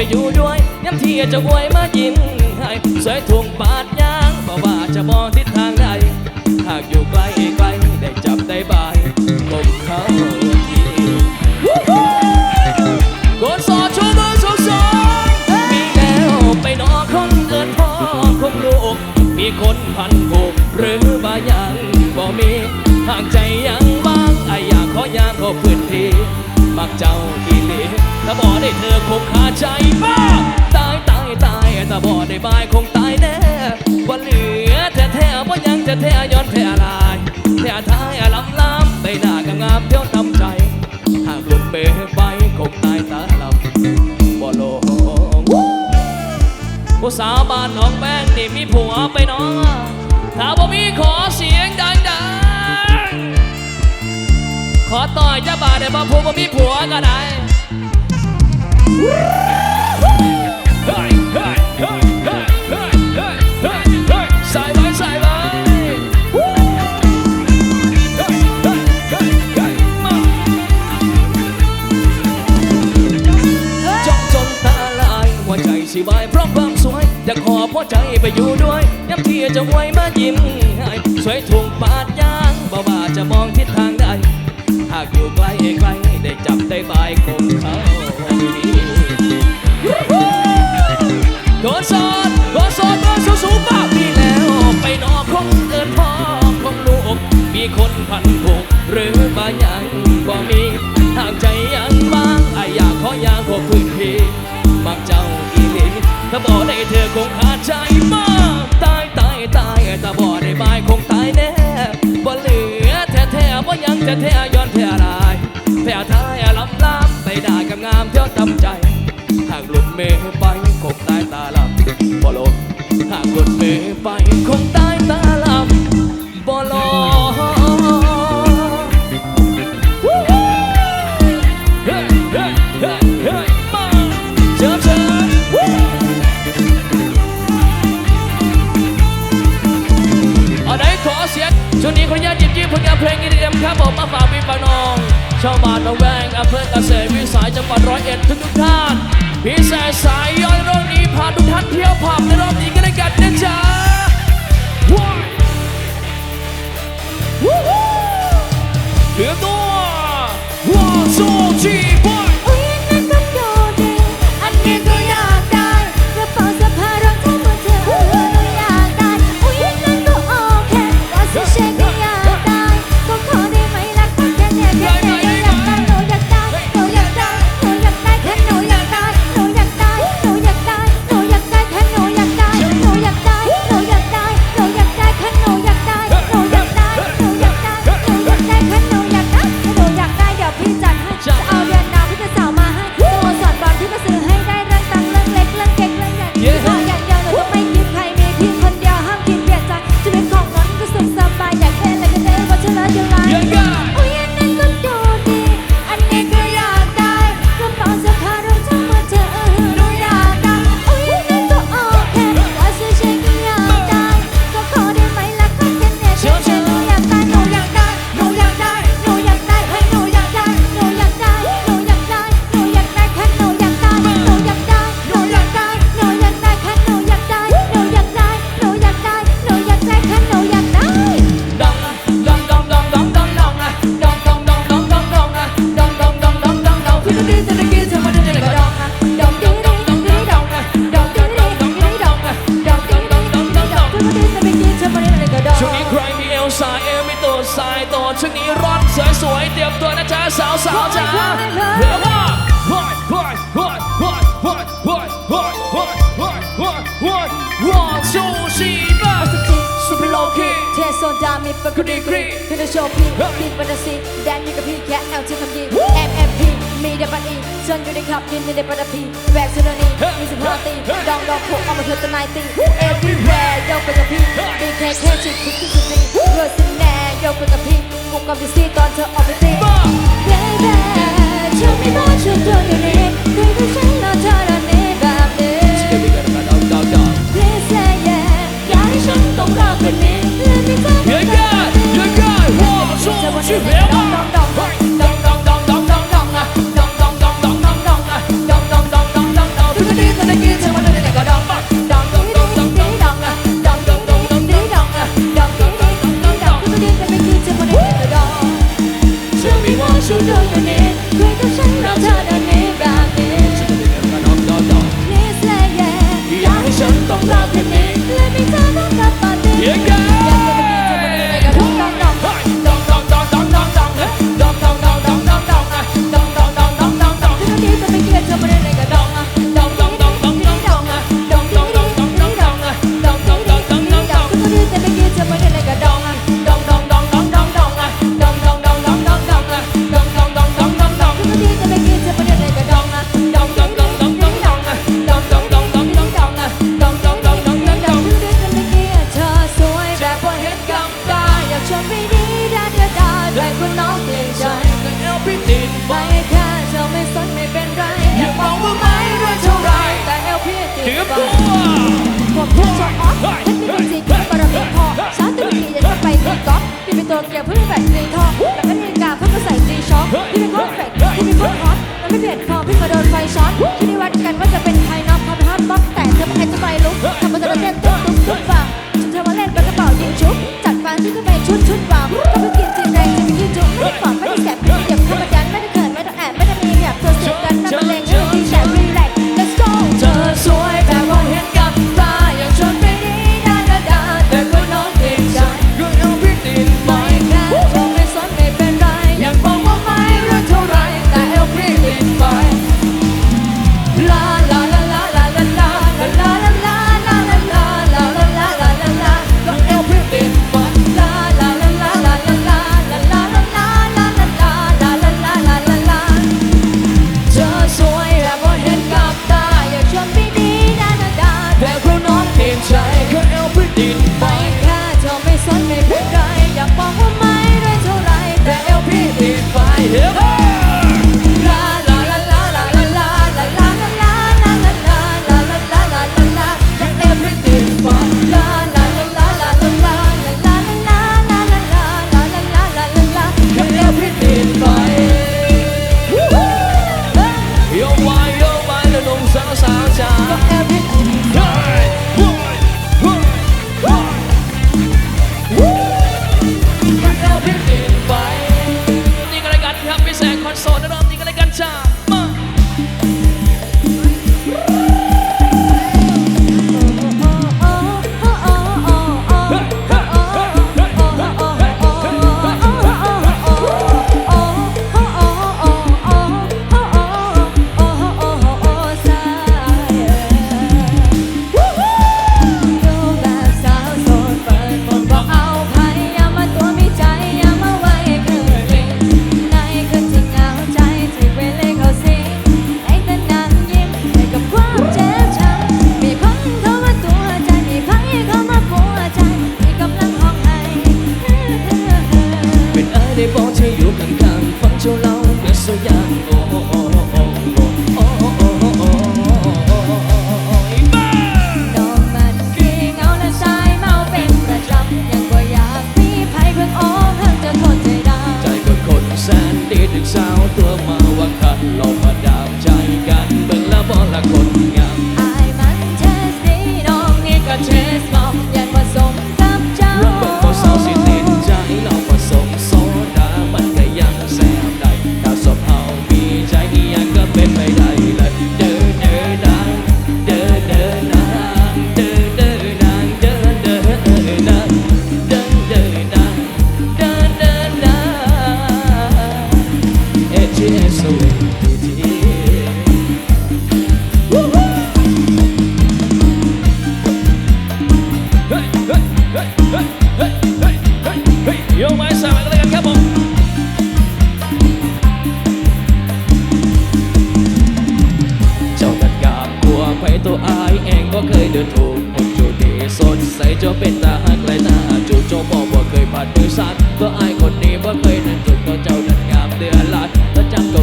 ไปอยู่ด้วยย้ำที่จะอวยมายินให้สวยถูงบาดยางเพราะว่าจะมองทิศทาง ไอ้บ้าตายตายตายถ้าบอดได้บายคงตายแน่ว่าเหลือแท้แท้บ่ยังจะแท้ย้อนแท้ลายแท้ท้ายล้ำล้ำไปหน้ากำงามเที่ยวทำใจ หากลุดเปไปคงตายตาลำบ่ลงผู้สาวบ้านน้องแป้งนี่มีผัวไปน้องถ้าบ่มีขอเสียงดังๆขอต่อยจะบาดได้บ่ผู้บ่มีผัวก็ได้ ไปอยู่ด้วยย้ำพี่จะไว้มายิ้มให้ช่วยทวงปาดยางเบาบาจะมองทิศทางได้ หากอยู่ใกล้ใกล้ได้จับได้บายคงเขาโดนสอนโดนสอนโดนสูสูป้าพี่แล้ว ไปนอกคงเดินพ่อคงลูกมีคนพันผูกหรือบ้ายังก็มีทางใจยัง สายย้อนรอบนี้พาทุท่นเที่ยวผับในรอบนี้ก็ได้กันนะจ Woo! Woo! สาวสาวจ๋าเร็วว่าว้ายว้ายว้ายว้ายว้ายว้ายว้ายว้ายว้ายว้ายว้ายว้ายชูชีบะสุพิโลคีเทโซดามีเป็นคนดีกรีเป็นโชว์พี่พี่เป็นสีแดนนี่กับพี่แค่แอลที่ทำดี MMP มีเดบันอีเชิญอยู่ในคลับยืนในเดบันพีแวกซูโนนีมีสิบห้าตีดองดองผูกเอามาเธอตะนายตี Everywhere ยกไวกับพี่ดีแค่แค่ชิดทุกที่สุดที่รวยสิแน่ Baby, tell me what you're doing to me Baby, say not to me. You.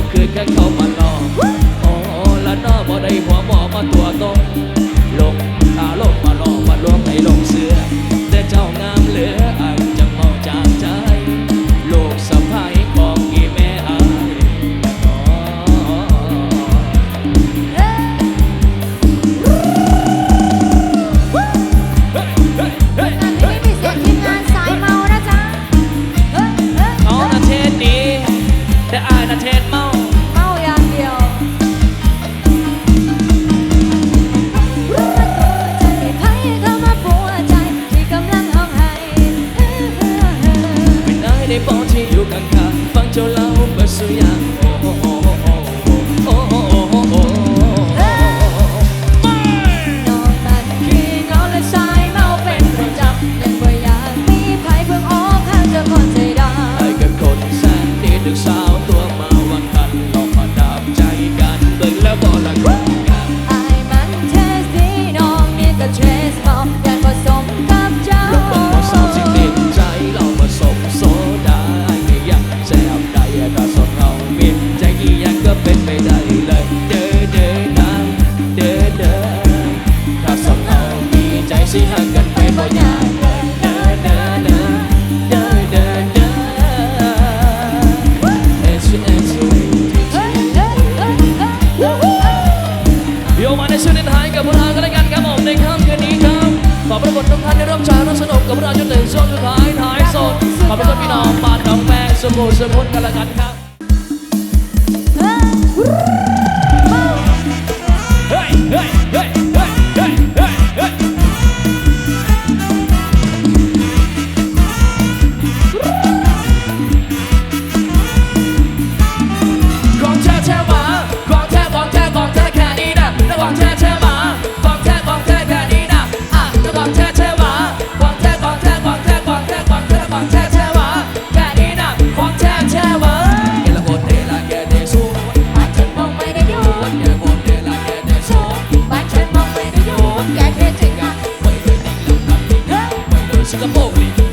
กคือแค่เข้ามาลองโอ้ละนอบ่ได้หัวหมอมาตัวตรงลงตาลง ในค่ำคืนนี้ครับขอประคุณทุกท่านได้ร่วมชาร่วมสนุกกับเราจนถึงช่วงสุดท้ายท้ายสดขอประคุณพี่น้องป้านหนองแม่สมุทรสมุทรกันละกันครับ música pública.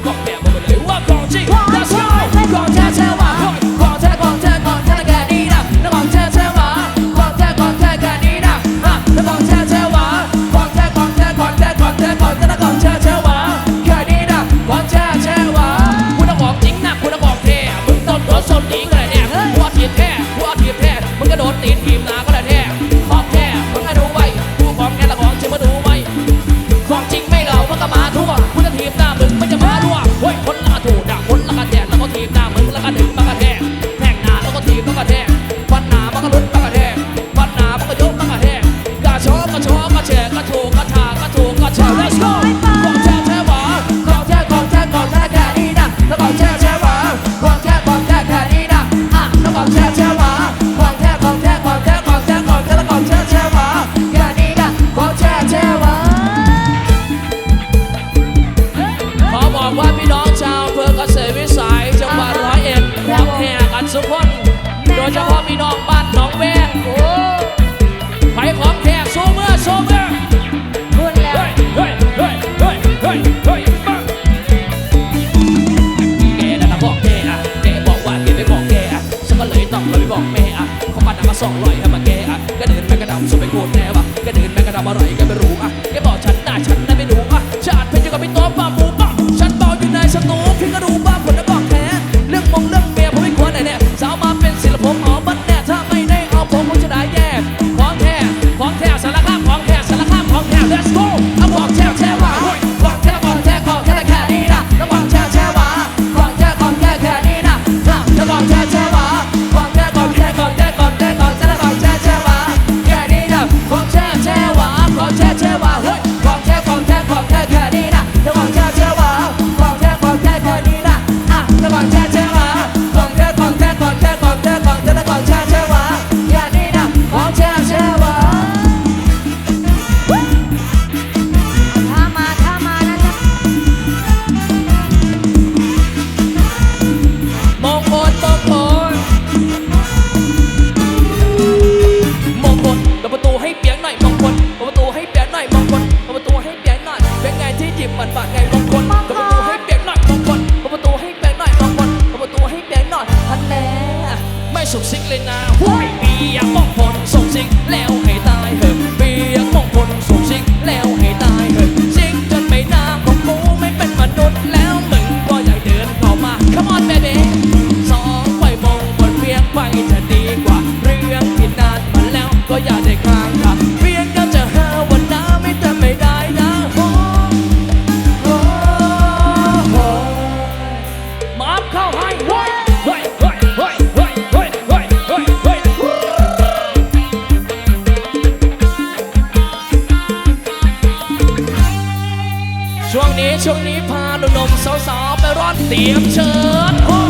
ช่วงนี้ช่วงนี้พาหนุ่มสาวๆไปร่อนเตียมเชิญเฮ้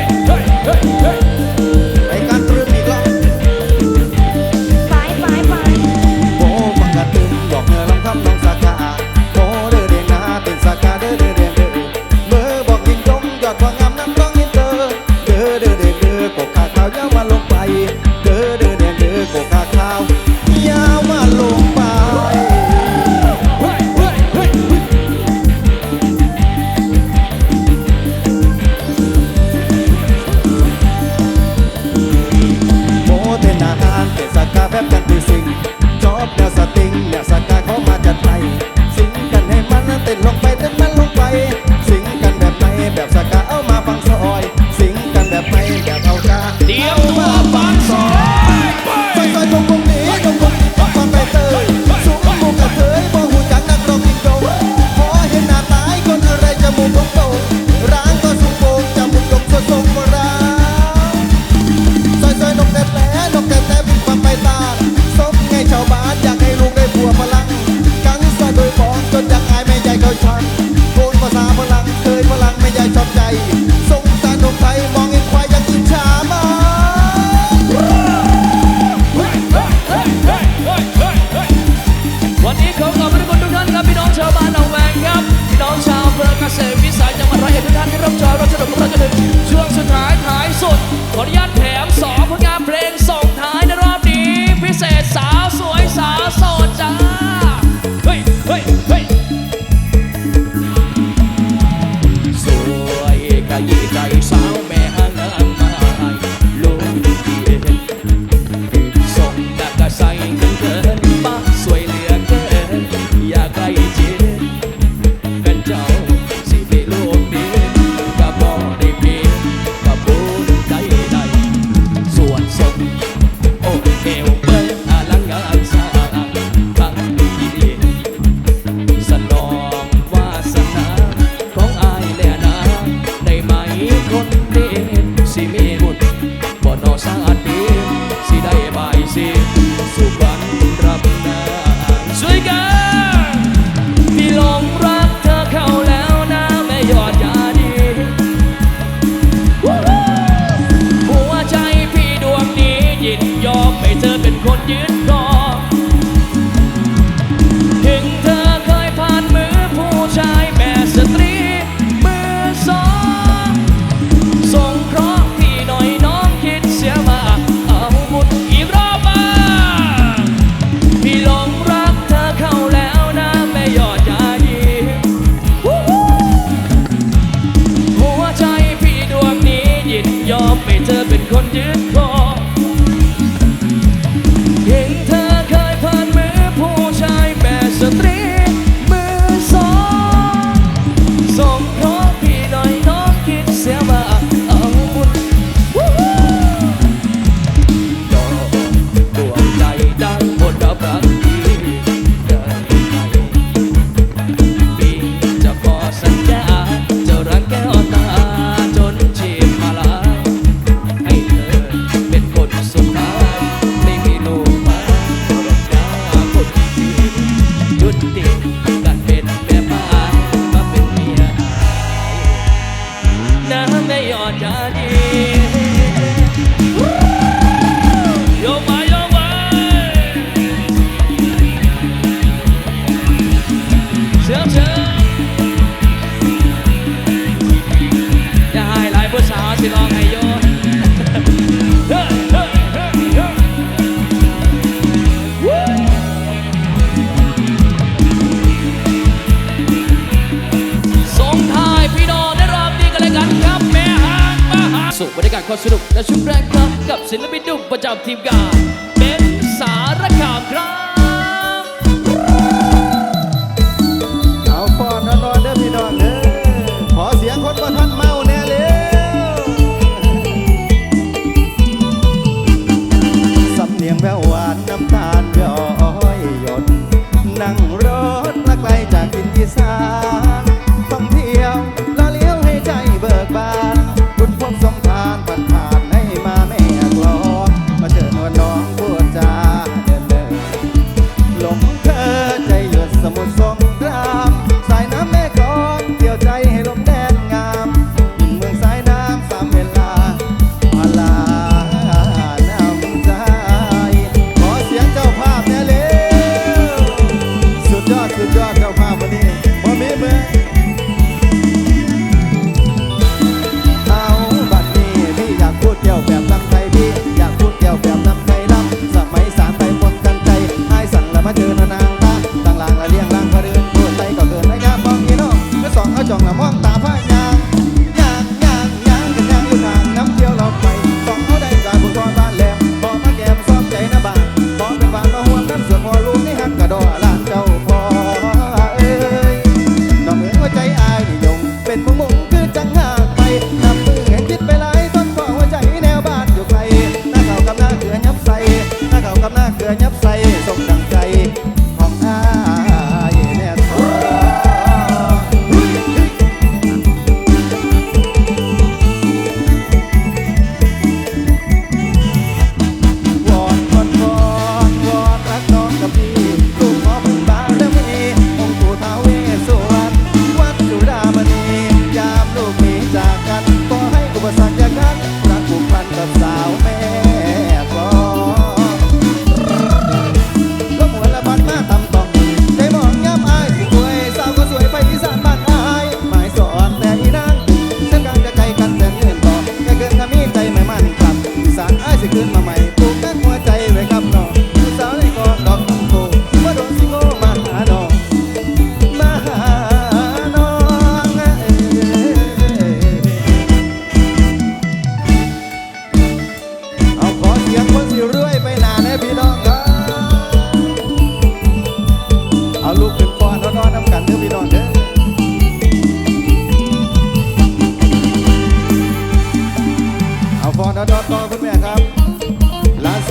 ยเฮ้ยเฮ้ยเฮ้ย อบไม่เจอเป็นคนยึดคอ สียงแววหวานน้ำตา เธอนนะ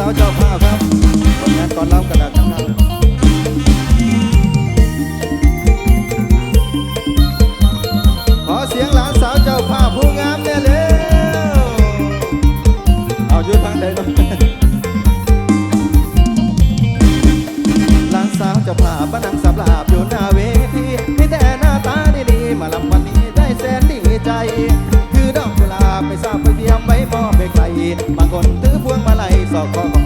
าวเจ้าภาพครับผลงานตอนรับกันนะ salva.